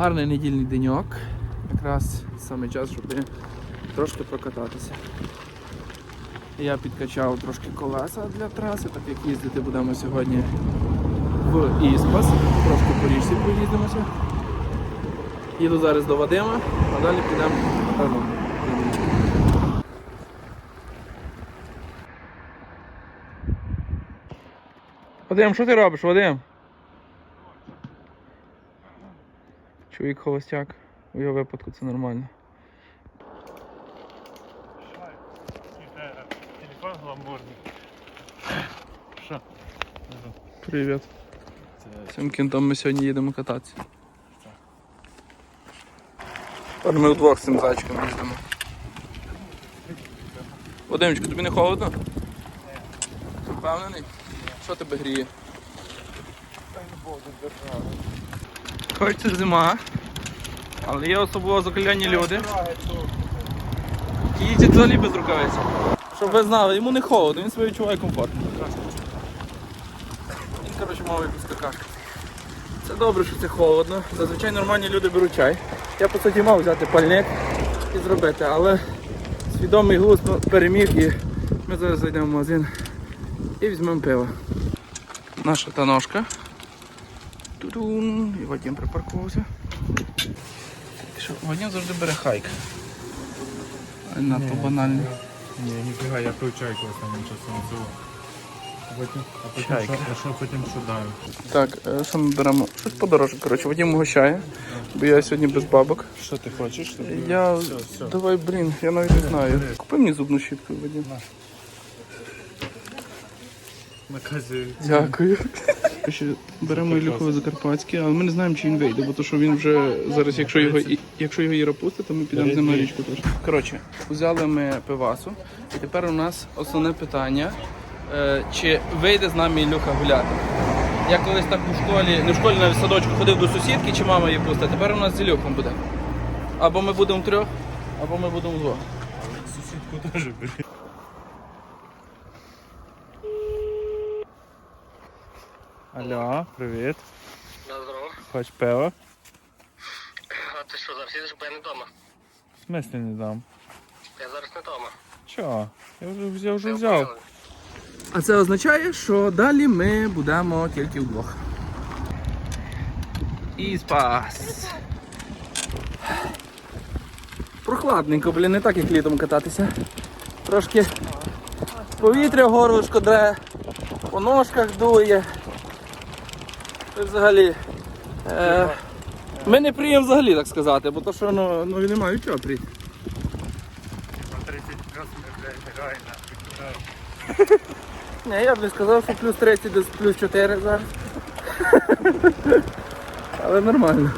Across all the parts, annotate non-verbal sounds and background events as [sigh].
Гарний недільний деньок. Якраз саме час, щоб трошки прокататися. Я підкачав трошки колеса для траси, так як їздити будемо сьогодні в Іспас. Трошки по річці поїздимося. Їду зараз до Вадима, а далі підемо додому. Вадим, що ти робиш, Вадим? Чоловік холостяк. У його випадку це нормально. Телефон гламурний. Що? Привіт. Цим кінтом ми сьогодні їдемо кататися. Тепер ми вдвох з цим зайчиком їздимо. Вадимчику, тобі не холодно? Ти Впевнений? Що тебе гріє? Хоч це зима, але є особливо закаляні люди. які Їздять взагалі без рукавиць. Щоб ви знали, йому не холодно, він себе відчуває комфортно. Він, коротше, мав якусь. Це добре, що це холодно. Зазвичай нормальні люди беруть чай. Я по суті мав взяти пальник і зробити, але свідомий глузд переміг і ми зараз зайдемо в магазин і візьмемо пиво. Наша таношка. Тудун. І Вадим припаркувався. Що, Вадим завжди бере хайк. Надто банально. Ні, ніфіга, я пив чайку останнім часом цього. А потім, а потім, Чайка. що, а що потім що даю? Так, е, що ми беремо? Щось подорожче, коротше, Вадим угощає, бо я сьогодні без бабок. Що ти хочеш? Я. Все, все. Давай, блін, я навіть не знаю. Купи мені зубну щітку, Вадим. Наказую. Дякую. Ще беремо Ілюхове Закарпатське, але ми не знаємо, чи він вийде, бо то, що він вже зараз, якщо його якщо його Іра пустить, то ми підемо з ним на річку теж. Коротше, взяли ми пивасу, і тепер у нас основне питання, е, чи вийде з нами Ілюха гуляти. Я колись так у школі, не в школі, в садочку ходив до сусідки, чи мама її пустить, тепер у нас з Ілюхом буде. Або ми будемо трьох, або ми будемо вдвох. Сусідку теж бери. Алло, привіт. Да, здорово. Хоч пиво? А ти що, зараз їдеш, бо я не вдома. В смислі не дам. Я зараз не вдома. Чого? Я вже, я вже взяв. А це означає, що далі ми будемо тільки вдвох. І спас. Прохладненько, блін, не так як літом кататися. Трошки повітря горлышко дре, по ножках дує. Взагалі. Е, ми не приїм взагалі, так сказати, бо то що ну, ну він не чого прийти. На 30 разів, блядь, реально. Ні, я б не сказав, що плюс 30 десь плюс 4 зараз. [laughs] Але нормально.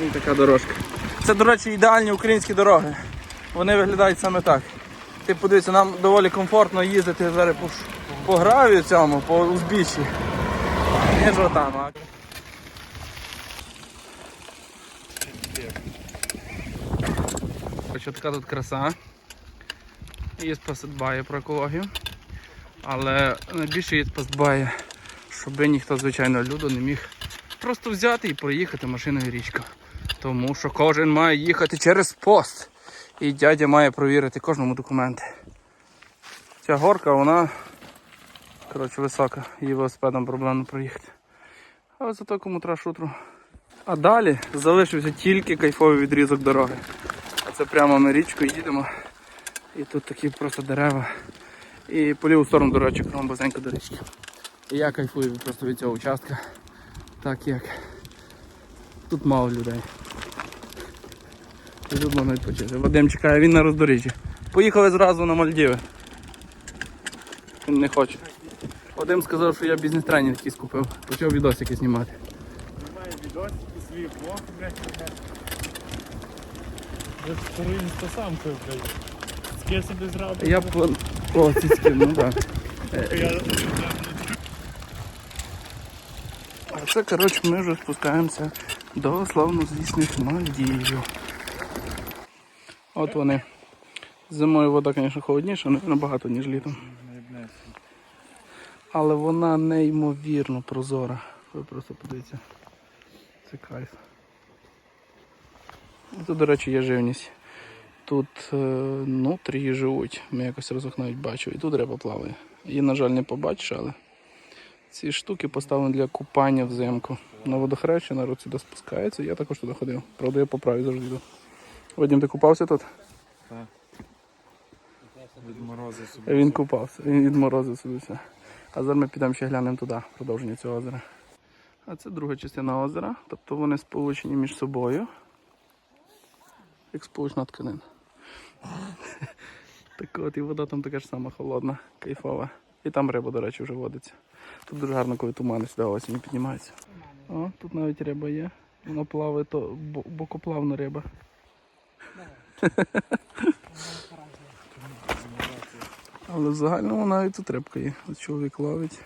І така дорожка. Це, до речі, ідеальні українські дороги. Вони виглядають саме так. Ти подивися, нам доволі комфортно їздити зараз по, по гравію цьому, по узбіччі. Не що там, а. Короче, така тут краса. ЄСПАС дбає про екологію. Але найбільше ЄСПАС дбає, щоб ніхто, звичайно, люду не міг просто взяти і проїхати машиною річку. Тому що кожен має їхати через пост. І дядя має провірити кожному документи. Ця горка, вона коротше, висока, її велосипедом проблемно проїхати. Але зато кому треба шутру. А далі залишився тільки кайфовий відрізок дороги. А це прямо на річку їдемо. І тут такі просто дерева. І по ліву сторону, до речі, кругом базенько до річки. І я кайфую просто від цього участка. Так як тут мало людей. І тут можна відпочити. Вадим чекає, він на роздоріжжі. Поїхали зразу на Мальдіви. Він не хоче. Вадим сказав, що я бізнес-тренінг якийсь купив. Почав відосики знімати. Знімаю відосики, свій блог, блядь. Я старий інстасамку, блядь. Скільки собі зробив? Я по... О, ці скину, ну так. [laughs] А це, коротше, ми вже спускаємося до славнозвісних Мальдівів. От вони. Зимою вода, звісно, холодніша, але набагато, ніж літом. Але вона неймовірно прозора. Ви просто подивіться. Це кайф. Тут, до речі, є живність. Тут е, нутрії живуть, ми якось разок навіть бачив. І тут риба плаває. Її, на жаль, не побачиш, але ці штуки поставлені для купання взимку. На водохрещі народ сюди спускається. Я також туди ходив. Правда, я по праві завжди йду. Вадим, ти купався тут? Від морозу собі. Він купався, він від морозу все. А зараз ми підемо ще глянемо туди, продовження цього озера. А це друга частина озера, тобто вони сполучені між собою. Як сполучна тканина. [laughs] Так от і вода там така ж сама холодна, кайфова. І там риба, до речі, вже водиться. Тут дуже гарно, коли тумани сюди осінь піднімаються. О, тут навіть риба є. Вона плаває, то бокоплавна риба. [laughs] Але в загальному навіть тут рибка є. От чоловік ловить.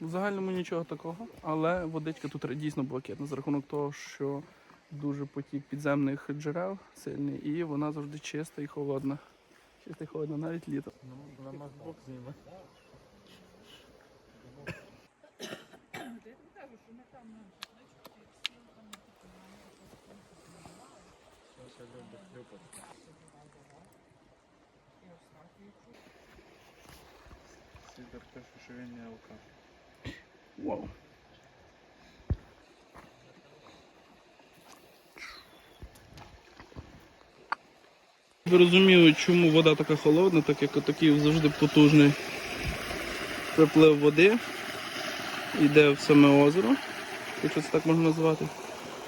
В загальному нічого такого, але водичка тут дійсно блакитна за рахунок того, що дуже потік підземних джерел сильний, і вона завжди чиста і холодна. Чиста і холодна навіть. Ну, макбук зніме. [coughs] Любить хлюпати. Сідер пише, не чому вода така холодна, так як такий завжди потужний приплив води йде в саме озеро, якщо це так можна назвати.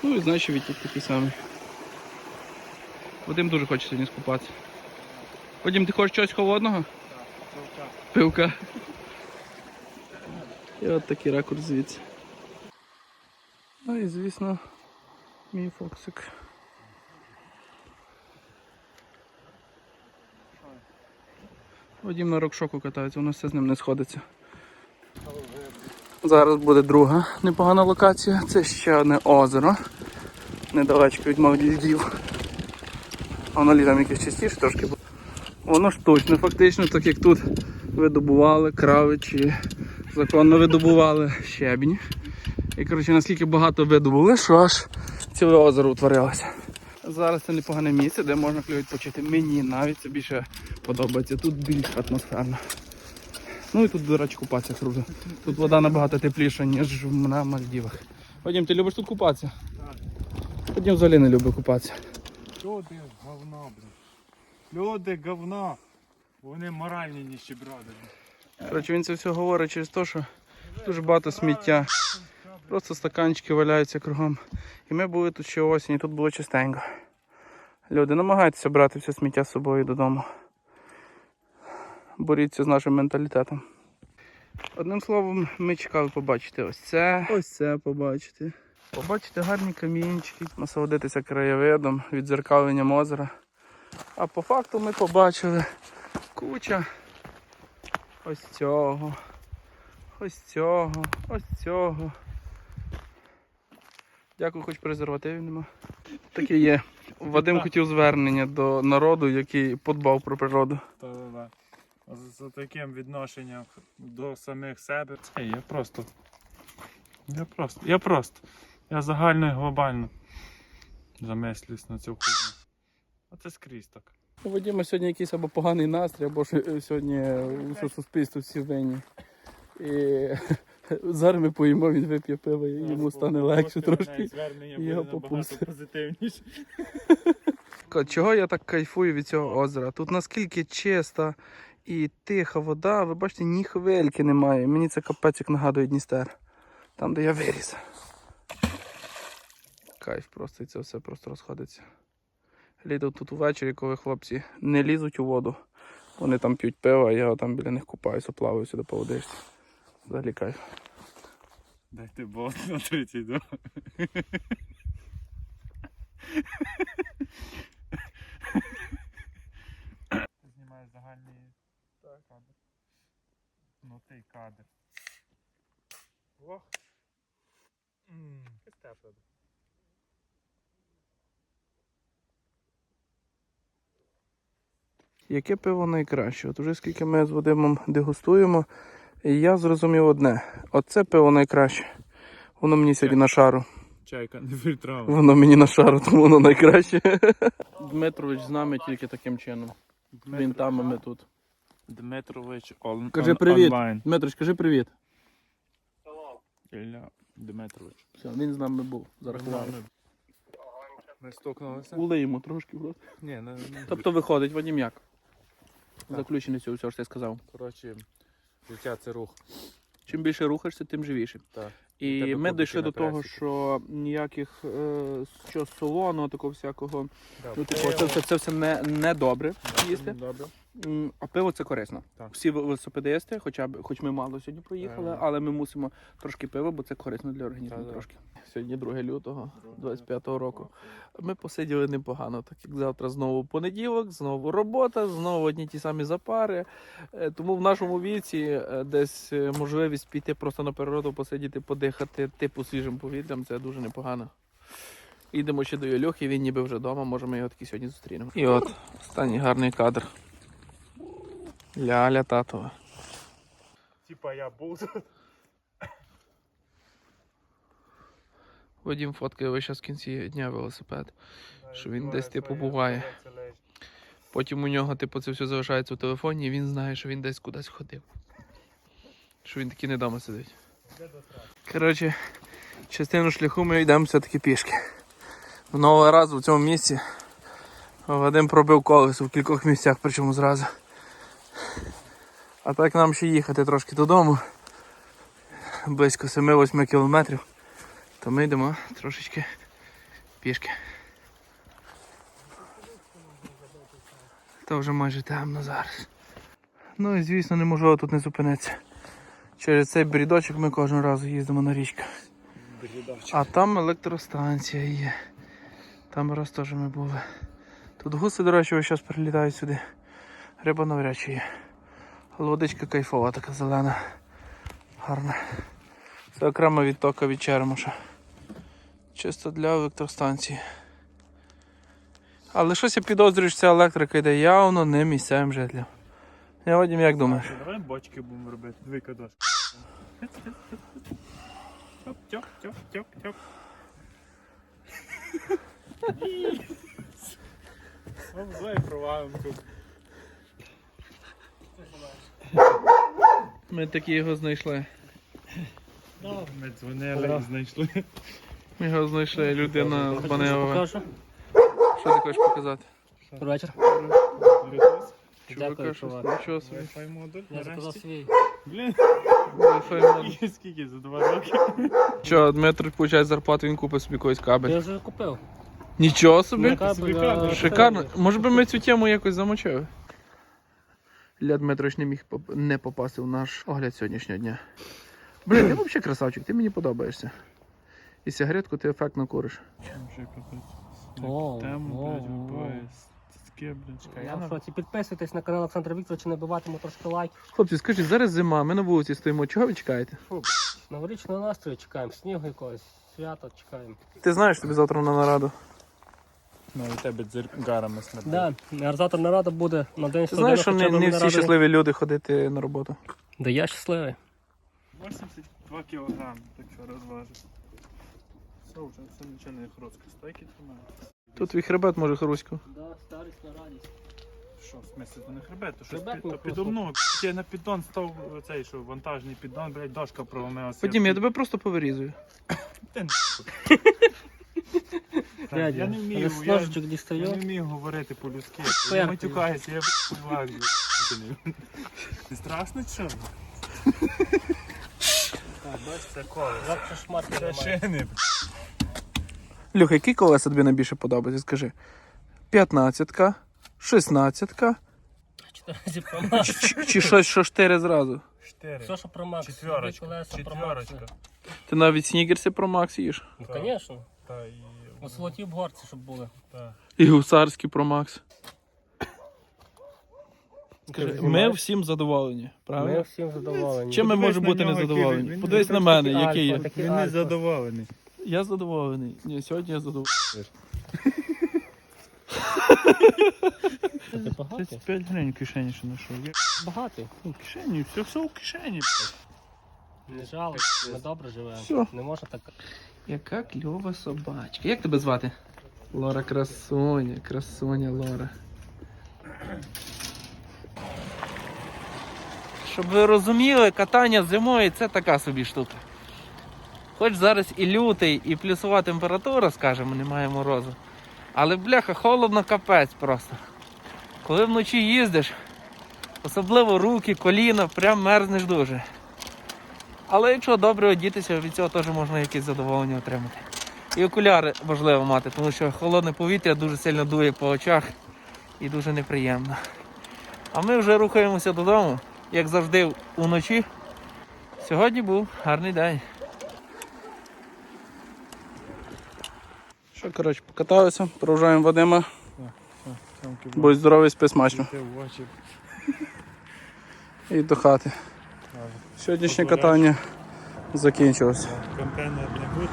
Ну і значить відтік такий самий. Вадим дуже хоче сьогодні скупатися. Вадим, ти хочеш чогось холодного? Пивка. І от такий ракурс звідси. Ну і звісно, мій фоксик. Вадім на рокшоку катається, воно все з ним не сходиться. Зараз буде друга непогана локація. Це ще одне озеро. Недалечко від Мальдів. А воно літом якесь частіше трошки. було. Воно штучне, фактично, так як тут видобували крави чи законно видобували щебінь. І коротше, наскільки багато видобули, що аж ціле озеро утворилося. Зараз це непогане місце, де можна відпочити. Мені навіть це більше подобається. Тут більш атмосферно. Ну і тут, до речі, купатися круто. Тут вода набагато тепліша, ніж на Мальдівах. Вадим, ти любиш тут купатися? Так. Вадим взагалі не любить купатися. Люди говно, блін. Люди говно. Вони моральні ніщеброди. Коротше, він це все говорить через те, що дуже багато сміття. Просто стаканчики валяються кругом. І ми були тут ще осінь, і тут було чистенько. Люди, намагайтеся брати все сміття з собою додому. Боріться з нашим менталітетом. Одним словом, ми чекали побачити ось це. Ось це побачити. Побачити гарні камінчики, насолодитися краєвидом, відзеркаленням озера. А по факту ми побачили куча ось цього, ось цього, ось цього. Дякую, хоч презервативів нема. Таке є. Вадим хотів звернення до народу, який подбав про природу. Та-да-да. З, з таким відношенням до самих себе. Це я просто. Я просто. Я просто. Я загально і глобально замислююсь на цю хуйню. А це скрізь так. У Вадима сьогодні якийсь або поганий настрій, або ж е, сьогодні усе суспільство всі винні. І [laughs] зараз ми поїмо, він вип'є пиво, і йому стане легше трошки. Звернення його буде набагато попустить. позитивніше. [laughs] Чого я так кайфую від цього озера? Тут наскільки чиста і тиха вода, ви бачите, ні хвильки немає. Мені це капець як нагадує Дністер. Там, де я виріс. Кайф просто і це все просто розходиться. Літо тут увечері, коли хлопці не лізуть у воду. Вони там п'ють пиво, а я там біля них купаюся, плаваю сюди по водичці. Взагалі кайф. Дайте бот [laughs] на 32. Ти знімаєш загальний кадр. Ну ти кадр. Ох. Ммм, Яке пиво найкраще? От уже скільки ми з Вадимом дегустуємо, і я зрозумів одне. Оце пиво найкраще. Воно мені сьогодні на шару. чайка не фільтрована. Воно мені на шару, тому воно найкраще. Дмитрович з нами тільки таким чином. Він там, а ми тут. Дмитрович он, Кажи он- привіт. онлайн. Дмитрич, кажи привіт. Ілля Дмитрович. Все, він з нами був. Зарахували. Ми стукнулися? Ули йому трошки. брат. Ні, не, не. Тобто виходить, Вадім як? Заключення цього всього, що ти сказав. Коротше, життя це рух. Чим більше рухаєшся, тим живіше. Так. І ми дійшли до того, що ніяких е, що солоного, такого всякого. Да, Ну, типу, це, це, це все не, не добре їсти. Добре. А пиво це корисно. Так. Всі ве- велосипедисти, хоча б хоч ми мало сьогодні проїхали, але ми мусимо трошки пива, бо це корисно для організму Так, так. трошки. Сьогодні 2 лютого 25-го року. Ми посиділи непогано, так як завтра знову понеділок, знову робота, знову одні ті самі запари. Е, Тому в нашому віці е, десь е, можливість піти просто на природу, посидіти, подихати типу свіжим повітрям це дуже непогано. Їдемо ще до Йольохи, він ніби вже вдома, може ми його таки сьогодні зустрінемо. І от останній гарний кадр. Ляля татова. Типа я був. Вадім фоткає весь час в кінці дня велосипед. Що він десь, типу, буває. Потім у нього, типу, це все залишається в телефоні, і він знає, що він десь кудись ходив. Що він таки не вдома сидить. Коротше, частину шляху ми йдемо все-таки пішки. Минулого разу в цьому місці Вадим пробив колесо в кількох місцях, причому зразу. А так нам ще їхати трошки додому. Близько 7-8 кілометрів. То ми йдемо трошечки пішки. То вже майже темно зараз. Ну і звісно неможливо тут не зупинитися. Через цей брідочок ми кожен раз їздимо на річку. А там електростанція є. Там раз теж ми були. Тут гуси, до речі, ось зараз прилітають сюди. Риба навряд чи є. Але кайфова, така зелена. Гарна. Це окрема відтока від Черемоша. Чисто для електростанції. Але щось я підозрюю, що ця електрика йде явно не місцевим жителям. Я Вадим, як думаєш? Давай бочки будемо робити. Двійка дошка. Тьоп, тьоп, тьоп, тьоп. Ну, давай провалимо тут. Ми таки його знайшли. Ми дзвонили і знайшли. Ми його знайшли, людина з Банеова. Покажу. Що ти хочеш показати? Добрий вечір. Bluetooth, Дякую, Чувака, чувак. нічого собі. Wi-Fi модуль. Я заказав нарешті. свій. Блін, Wi-Fi модуль. скільки за два роки? Що, Дмитро получає зарплату, він купить собі якийсь кабель. Я вже купив. Нічого собі. Кабель, а. Шикарно. Може би ми цю тему якось замочили? Ілля Дмитрович не міг не попасти в наш огляд сьогоднішнього дня. Блін, ти взагалі красавчик, ти мені подобаєшся. І сигаретку ти ефектно куриш. О, Тему, блядь, вибиває. Цицьки, блядь. Я в шоці. Підписуйтесь на канал Олександра Вікторовича, набиватиму трошки лайк. Хлопці, скажіть, зараз зима, ми на вулиці стоїмо. Чого ви чекаєте? Новорічного настрою чекаємо, снігу якогось, свято чекаємо. Ти знаєш тобі завтра на нараду. Ну, у тебе дзергарами смердить. Да, завтра нарада буде на день Ти знаєш, що не, не всі щасливі люди ходити на роботу. Да я щасливий. 82 кілограми, так що розважив. Все, вже це нічого не хроцьке. Стойки тримає. Тут твій хребет може Харусько. Да, старість на радість. Що, в смысле, то не хребет, то щось Хребет, під, то підомно. Я на піддон став цей, що вантажний піддон, блядь, дошка проломилася. Вадім, я тебе просто повирізую. Ти н- Так, [laughs] Дядя, Я не але вмію, з я, ножичок я не дістаю. вмію говорити по-людськи. Я Пояснюю. матюкаюся, я. Не страшно чи. Завтра шматки немає. шини. Люха, які колеса тобі найбільше подобаються? Скажи. 15-ка, 16-ка, Чотири чи, чи, чи щось, що 4 зразу. Чотири. Все, що про Макс. Четверочка. Колеса про Четверочка. Ти навіть снігерси про Макс їш. Ну, звісно. Та і... У золоті горці, щоб були. І гусарські про Макс. Ми всім задоволені, правильно? Ми всім задоволені. Чим ми можемо бути незадоволені? Подивись на мене, який я. Він не задоволений. Я задоволений. Ні, сьогодні я задоволений. Багатий? 35 гривень в кишені ще знайшов. Я Багатий. в кишені, все, все в кишені. Не жалко, ми добре живемо. Всьо. Не можна так. Яка кльова собачка. Як тебе звати? Лора красуня, красуня Лора. Щоб ви розуміли, катання зимою це така собі штука. Хоч зараз і лютий, і плюсова температура, скажімо, немає морозу. Але бляха, холодно капець просто. Коли вночі їздиш, особливо руки, коліна, прям мерзнеш дуже. Але якщо добре одітися, від цього теж можна якесь задоволення отримати. І окуляри важливо мати, тому що холодне повітря дуже сильно дує по очах і дуже неприємно. А ми вже рухаємося додому, як завжди уночі. Сьогодні був гарний день. Що, коротше, покаталися, проважаємо Вадима. Будь здоровий, спи смачно. І до хати. Сьогоднішнє катання закінчилось. Контейнер не буде.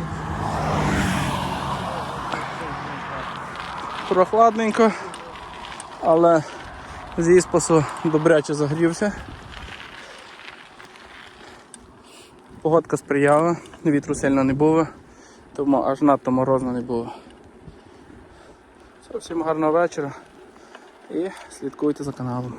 Прохладненько, але з іспасу добряче загрівся. Погодка сприяла, вітру сильно не було, тому аж надто морозно не було. Все, всім гарного вечора і слідкуйте за каналом.